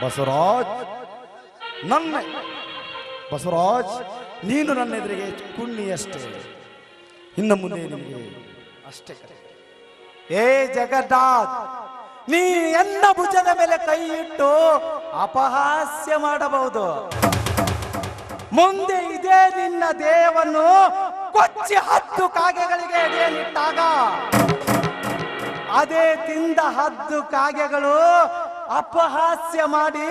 ಬಸವರಾಜ್, ನನ್ನ ಬಸವರಾಜ್, ನೀನು ನನ್ನ ಎದುರಿಗೆ ಕುಣ್ಣಿಯಷ್ಟೇ ಇನ್ನು ಮುಂದೆ ನಿಮಗೆ ಅಷ್ಟೇ ಏ ಜಗದಾತ್, ನೀ ಎನ್ನ ಭುಜದ ಮೇಲೆ ಕೈ ಇಟ್ಟು ಅಪಹಾಸ್ಯ ಮಾಡಬಹುದು? ಮುಂದೆ ಇದೇ ನಿನ್ನ ದೇಹವನ್ನು ಕೊಚ್ಚಿ ಹತ್ತು ಕಾಗೆಗಳಿಗೆ ಎಡೆಯಲ್ಲಿಟ್ಟಾಗ ಅದೇ ತಿಂದ ಹದ್ದು ಕಾಗೆಗಳು ಅಪಹಾಸ್ಯ ಮಾಡಿ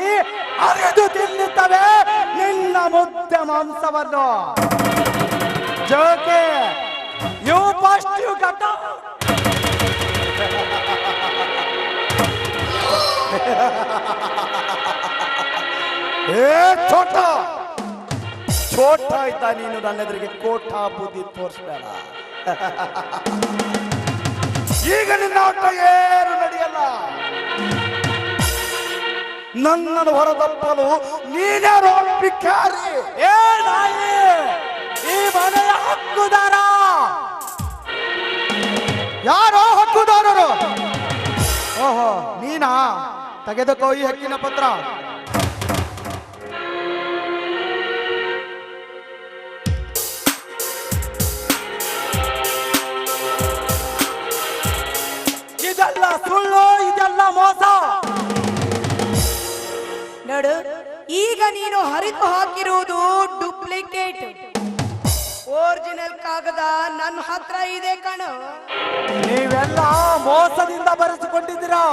ಅರೆದು ತಿನ್ನುತ್ತವೆ ನಿನ್ನ ಮುದ್ದ ಮಾಂಸವನ್ನು. ಜೋಕೆ you first you got a ಛೋಟ ಛೋಟ ಆಯ್ತಾ ನೀನು ನನ್ನ ಎದುರಿಗೆ ಕೋಟ ಬುದ್ಧಿ ತೋರಿಸ್ಬೇಡ. ಈಗ ನಿನ್ನ ಆಟ ಏನು ನಡೆಯಲ್ಲ. ನನ್ನನ್ನು ಹೊರದಪ್ಪಲು ನೀನೇ ಭಿಕಾರಿ ಏ ನಾಯಿ ಈ ಮನೆಯ ಹಕ್ಕುದಾರ. ಯಾರೋ ಹಕ್ಕುದಾರರು? ಓಹೋ ನೀನಾ? ತೆಗೆದುಕೋ ಈ ಹಕ್ಕಿನ ಪತ್ರ. ಇದೆಲ್ಲ ಸುಳ್ಳು ಇದೆಲ್ಲ ಮೋಸ. ನೀನು ಹರಿದು ಹಾಕಿರುವುದು ಡೂಪ್ಲಿಕೇಟ್ ಒರಿಜಿನಲ್ ಕಾಗದ ನನ್ನ ಹತ್ರ ಇದೆ ಕಣ. ನೀವೆಲ್ಲ ಮೋಸದಿಂದ ಬರೆಸಿಕೊಂಡಿದ್ದೀರಾ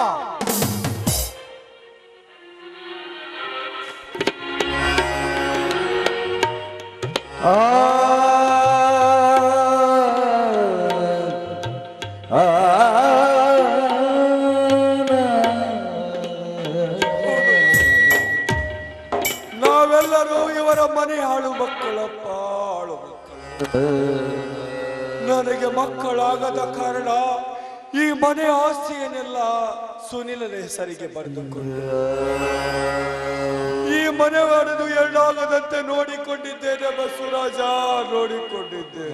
ನಾವೆಲ್ಲರೂ ಇವರ ಮನೆ ಹಾಳು ಮಕ್ಕಳಪ್ಪ ಹಾಳು ನನಗೆ ಮಕ್ಕಳಾಗದ ಕಾರಣ ಈ ಮನೆ ಆಸ್ತಿಯನ್ನೆಲ್ಲ ಸುನಿಲನ ಹೆಸರಿಗೆ ಬರೆದುಕೊಂಡು. ಈ ಮನೆ ಒಡೆದು ಎರಡಾಗದಂತೆ ನೋಡಿಕೊಂಡಿದ್ದೇನೆ ಬಸವರಾಜ, ನೋಡಿಕೊಂಡಿದ್ದೆ.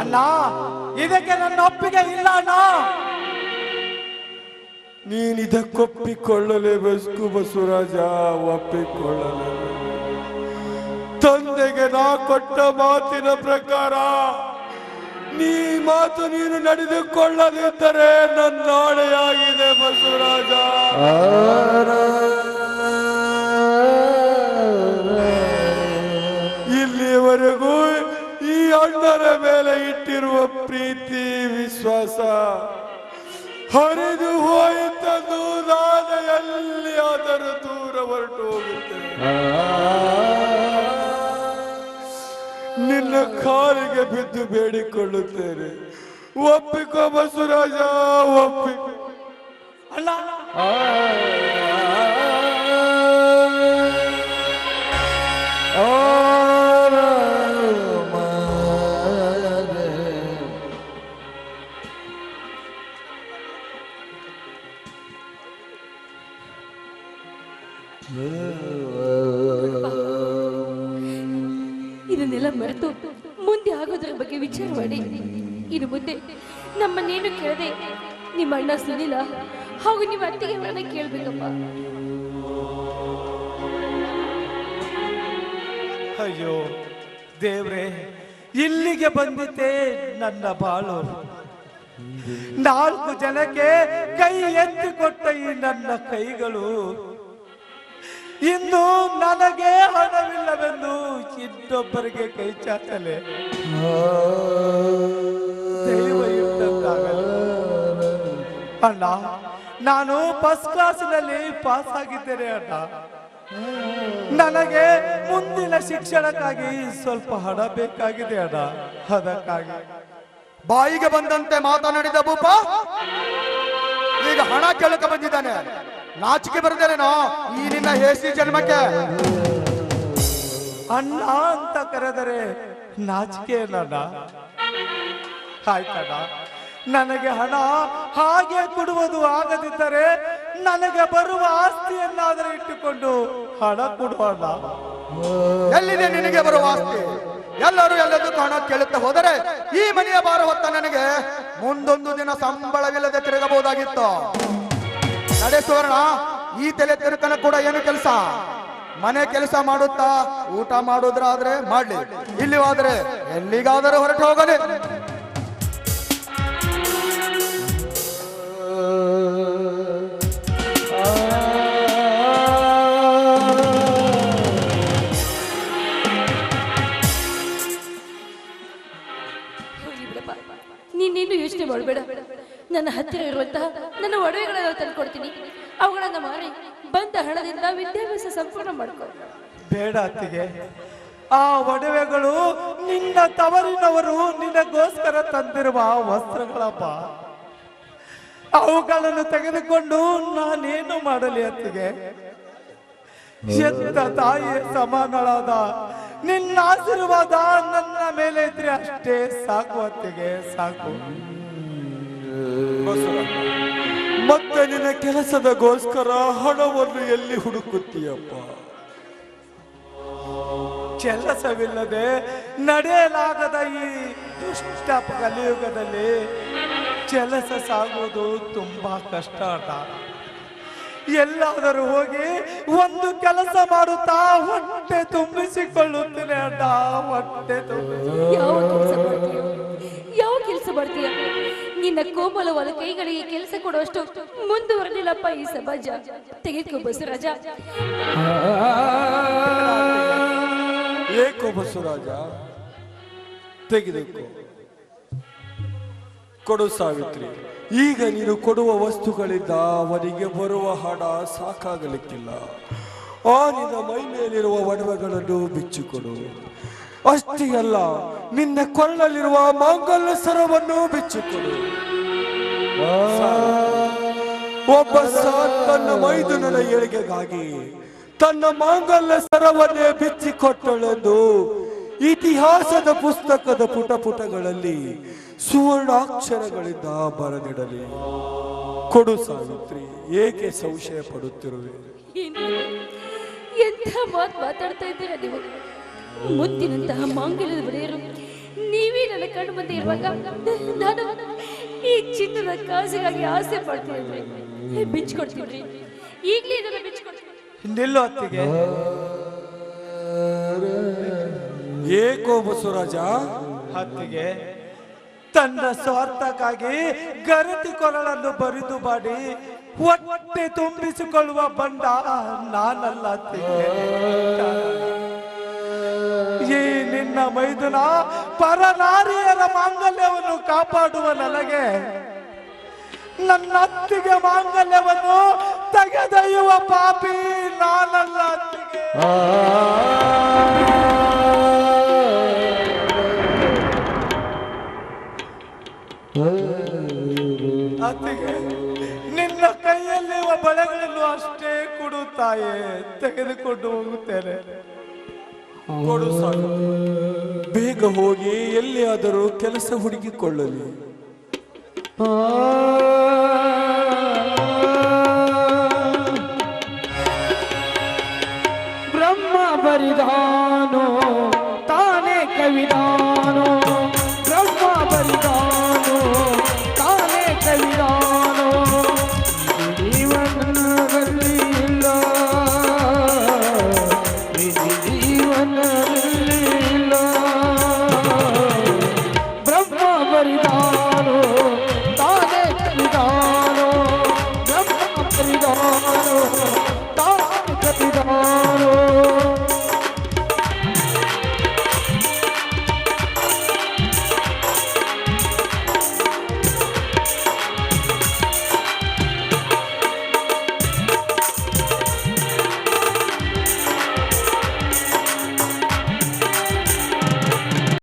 ಅಣ್ಣ, ಇದಕ್ಕೆ ನನ್ನ ಒಪ್ಪಿಗೆ ಇಲ್ಲ ಅಣ್ಣ. ನೀನಿದಕ್ಕೊಪ್ಪಿಕೊಳ್ಳಲೇಬೇಕು ಬಸವರಾಜ, ಒಪ್ಪಿಕೊಳ್ಳಲೇ ತಂದೆಗೆ ನಾ ಕೊಟ್ಟ ಮಾತಿನ ಪ್ರಕಾರ, ನೀ ಮಾತು ನೀನು ನಡೆದುಕೊಳ್ಳದಿದ್ದರೆ ನನ್ನ ನಾಳೆಯಾಗಿದೆ ಬಸವರಾಜ. ಇಲ್ಲಿವರೆಗೂ ಈ ಅಣ್ಣರ ಮೇಲೆ ಇಟ್ಟಿರುವ ಪ್ರೀತಿ, ವಿಶ್ವಾಸ, ಹರಿದು ಹೋಯಿತಂದು ನಾನು ಎಲ್ಲಿಯಾದರೂ ದೂರ ಹೊರಟು ಹೋಗುತ್ತೇನೆ ನಿನ್ನ ಕಾಲಿಗೆ ಬಿದ್ದು ಬೇಡಿಕೊಳ್ಳುತ್ತೇನೆ. ಒಪ್ಪಿಕೋ ಬಸವರಾಜ ಒಪ್ಪಿಕೋ. ಇದನ್ನೆಲ್ಲ ಮರೆತು ಮುಂದೆ ಆಗೋದ್ರ ಬಗ್ಗೆ ವಿಚಾರ ಮಾಡಿ. ಇನ್ನು ಮುಂದೆ ನಮ್ಮನ್ನೇನು ಕೇಳದೆ ನಿಮ್ಮ ಅಣ್ಣ ಸುನಿಲ ಹಾಗೂ ನಿಮ್ಮ ಅತ್ತಿಗೆ ಅವರನ್ನ ಕೇಳ್ಬೇಕಪ್ಪ. ಅಯ್ಯೋ, ದೇವ್ರೆ, ಇಲ್ಲಿಗೆ ಬಂದಿದ್ದೆ ನನ್ನ ಬಾಳು. ನಾಲ್ಕು ಜನಕ್ಕೆ ಕೈ ಎತ್ತಿ ಕೊಟ್ಟ ಈ ನನ್ನ ಕೈಗಳು. ಇನ್ನು ನನಗೆ ಹಣವಿಲ್ಲವೆಂದು ಇನ್ನೊಬ್ಬರಿಗೆ ಕೈ ಚಾಚಲೆ. ಅಣ್ಣ, ನಾನು ಫಸ್ಟ್ ಕ್ಲಾಸಿನಲ್ಲಿ ಪಾಸ್ ಆಗಿದ್ದೇನೆ ಅಣ್ಣ. ನನಗೆ ಮುಂದಿನ ಶಿಕ್ಷಣಕ್ಕಾಗಿ ಸ್ವಲ್ಪ ಹಣ ಬೇಕಾಗಿದೆ ಅಣ್ಣ. ಅದಕ್ಕಾಗಿ. ಬಾಯಿಗೆ ಬಂದಂತೆ ಮಾತನಾಡಿದ ಬೂಪ ಈಗ ಹಣ ಕೇಳಕ ಬಂದಿದ್ದಾನೆ. ನಾಚಿಕೆ ಬರ್ದೇನೋ ಈ ನಿನ್ನ ಹೇಸಿ ಜನ್ಮಕ್ಕೆ. ಅಣ್ಣ ಅಂತ ಕರೆದರೆ ನಾಚಿಕೆ ಅಣ್ಣ. ಆಯ್ತಣ್ಣ. ನನಗೆ ಹಣ ಹಾಗೆ ಕೊಡುವುದು ಆಗದಿದ್ದರೆ ನನಗೆ ಬರುವ ಆಸ್ತಿಯನ್ನಾದರೆ ಇಟ್ಟುಕೊಂಡು ಹಣ ಕೊಡುವಣ್ಣ ಎಲ್ಲಿದೆ ನಿನಗೆ ಬರುವ ಆಸ್ತಿ? ಎಲ್ಲರೂ ಎಲ್ಲದಕ್ಕೂ ಹಣ ಕೇಳುತ್ತಾ ಹೋದರೆ ಈ ಮನೆಯ ಭಾರ ಹೊತ್ತ ನನಗೆ ಮುಂದೊಂದು ದಿನ ಸಂಬಳವಿಲ್ಲದೆ ತಿರುಗಬಹುದಾಗಿತ್ತು. ನಡೆ ಸುವರ್ಣ, ಈ ತಲೆ ತಿರುಕನ ಕೂಡ ಏನು ಕೆಲಸ? ಮನೆ ಕೆಲಸ ಮಾಡುತ್ತಾ ಊಟ ಮಾಡುದ್ರಾದ್ರೆ ಮಾಡ್ಲಿ. ಇಲ್ಲಿ ಹೋದ್ರೆ ಎಲ್ಲಿಗಾದರೂ ಹೊರಟು ಹೋಗ್ಲಿ. ಸಂಪೂರ್ಣ ಮಾಡ್ಕೊ. ಬೇಡ ಅತ್ತಿಗೆ. ಆ ಒಡವೆಗಳು ನಿನ್ನ ತವರಿನವರು ನಿನಗೋಸ್ಕರ ತಂದಿರುವ ವಸ್ತ್ರಗಳಪ್ಪ. ಅವುಗಳನ್ನು ತೆಗೆದುಕೊಂಡು ನಾನೇನು ಮಾಡಲಿ ಅತ್ತಿಗೆ? ಎತ್ತ ತಾಯಿಯ ಸಮಾನಳಾದ ನಿನ್ನ ಆಶೀರ್ವಾದ ನನ್ನ ಮೇಲೆ ಇದ್ರೆ ಅಷ್ಟೇ ಸಾಕು ಅತ್ತಿಗೆ ಸಾಕು. ಮತ್ತೆ ನಿನ್ನ ಕೆಲಸದಗೋಸ್ಕರ ಹಣವನ್ನು ಎಲ್ಲಿ ಹುಡುಕುತ್ತೀಯಪ್ಪ? ಕೆಲಸವಿಲ್ಲದೆ ನಡೆಯಲಾಗದ ಈ ದುಷ್ಟ ಕಲಿಯುಗದಲ್ಲಿ ಕೆಲಸ ಸಾಗುವುದು ತುಂಬಾ ಕಷ್ಟ ಎಲ್ಲಾದರೂ ಹೋಗಿ ಒಂದು ಕೆಲಸ ಮಾಡುತ್ತಾ ಹೊಟ್ಟೆ ತುಂಬಿಸಿಕೊಳ್ಳುತ್ತೇನೆ ಅಂತ ಹೊಟ್ಟೆ ಯಾವ ಕೆಲಸ ಬರ್ತೀಯ ಯಾವ ಕೆಲಸ ಮಾಡ್ತೀಯ? ನಿನ್ನ ಕೋಮಲವಾದ ಕೈಗಳಿಗೆ ಕೆಲಸ ಕೊಡುವಷ್ಟು ಮುಂದುವರೆದಿಲ್ಲಪ್ಪ ಈ ಸಮಾಜ ತೆಗೆದುಕೋ ಬಸವರಾಜ. ಏಕೋ ಬಸವರಾಜ, ತೆಗೆದುಕೋ. ಕೊಡು ಸಾವಿತ್ರಿ, ಈಗ ನೀನು ಕೊಡುವ ವಸ್ತುಗಳಿಂದ ಅವನಿಗೆ ಬರುವ ಹಣ ಸಾಕಾಗಲಿಕ್ಕಿಲ್ಲ. ಆ ನಿನ್ನ ಮೈ ಮೇಲಿರುವ ಒಡವೆಗಳನ್ನು ಬಿಚ್ಚಿಕೊಡು. ಅಷ್ಟೇ ಅಲ್ಲ, ನಿನ್ನ ಕೊಳ್ಳಲಿರುವ ಮಾಂಗಲ್ಯ ಸರವನ್ನು ಬಿಚ್ಚಿಕೊಡು. ಒಬ್ಬ ಸಾತ್ ತನ್ನ ಮೈದುನನ ಏಳಿಗೆಗಾಗಿ ತನ್ನ ಮಾಂಗಲ್ಯ ಸರವನ್ನೇ ಬಿಚ್ಚಿಕೊಟ್ಟಳೆಂದು ಇತಿಹಾಸದ ಪುಸ್ತಕದ ಪುಟ ಪುಟಗಳಲ್ಲಿ ಸುವರ್ಣಾಕ್ಷರಗಳಿಂದ ಬರೆದಿಡಲಿ. ಕೊಡು ಸಾವಿತ್ರಿ, ಏಕೆ ಸಂಶಯ ಪಡುತ್ತಿರುವೆ? ಎಂಥ ಮಾತು ಮಾತಾಡ್ತಾ ಇದ್ದೀರಾ ನೀವು? ಮುತ್ತಿನಂತಹ ಮಾಂಗಲ್ಯದ ಒಡೆಯರು, ನೀವೇ ನನ್ನ ಕಣ್ಣು ಮುಂದೆ ಇರುವಾಗ ನಾನು ಈ ಚಿನ್ನದ ಕಾಸಿಗಾಗಿ ಆಸೆ ಪಡ್ತೀನಿ ಬಿಚ್ಕೊಡ್ತೀನಿ. ಈಗಲೇ ಇದನ್ನ ಅತ್ತಿಗೆ. ಏಕೋ ಬಸವರಾಜ ಹತ್ತಿಗೆ ತನ್ನ ಸ್ವಾರ್ಥಕ್ಕಾಗಿ ಗರತಿ ಕೊರಳನ್ನು ಬರಿದು ಮಾಡಿ ಹೊಟ್ಟೆ ತುಂಬಿಸಿಕೊಳ್ಳುವ ಬಂಡ ನಾನಲ್ಲ ಅತ್ತಿಗೆ. ನಿನ್ನ ಮೈದುನ ಪರನಾರಿಯರ ಮಾಂಗಲ್ಯವನ್ನು ಕಾಪಾಡುವ ನನಗೆ ನನ್ನ ಅತ್ತಿಗೆ ಮಾಂಗಲ್ಯವನ್ನು ತೆಗೆದೊಯ್ಯುವ ಪಾಪಿ ನಾನಲ್ಲ ಅತ್ತಿಗೆ. ಅತ್ತಿಗೆ ನಿನ್ನ ಕೈಯಲ್ಲಿರುವ ಬಳೆಗಳನ್ನು ಅಷ್ಟೇ ಕೊಡುತ್ತಾಯೇ ತಾಯೇ ತೆಗೆದುಕೊಂಡು ಹೋಗುತ್ತೇನೆ. ಕೊಡು ಸಾವಿತ್ರಿ ಹೋಗಿ ಎಲ್ಲಿಯಾದರೂ ಕೆಲಸ ಹುಡುಕಿಕೊಳ್ಳಲಿ. ಬ್ರಹ್ಮ ಬರಿದಾನೋ ತಾನೇ ಕವಿದಾನ